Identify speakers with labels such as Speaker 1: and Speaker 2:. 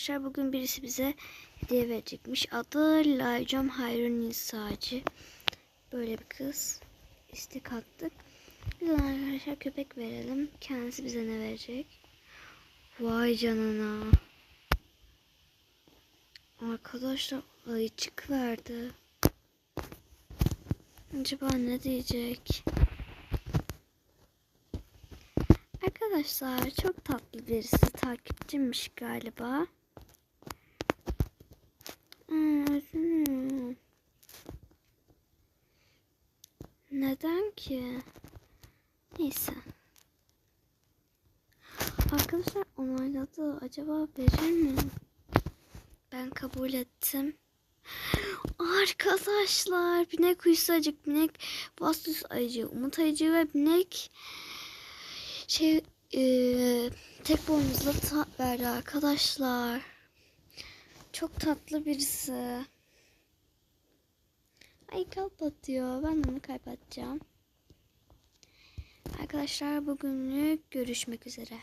Speaker 1: Arkadaşlar bugün birisi bize hediye verecekmiş. Adı Laycam Hayrun Nisacı. Böyle bir kız. İstek attık. Biz ona arkadaşlar köpek verelim. Kendisi bize ne verecek? Vay canına. Arkadaşlar ayıcık verdi. Acaba ne diyecek? Arkadaşlar çok tatlı birisi takipçimmiş galiba. Neden ki? Neyse. Arkadaşlar onayladı. Acaba verir mi? Ben kabul ettim. Arkadaşlar binek uyusu acık, binek vastus ayıcı, umut ayıcı ve binek şey eee, tek boynuzla ta verdi arkadaşlar. Çok tatlı birisi. Ay kalp atıyor. Ben onu atacağım. Arkadaşlar bugünlük görüşmek üzere.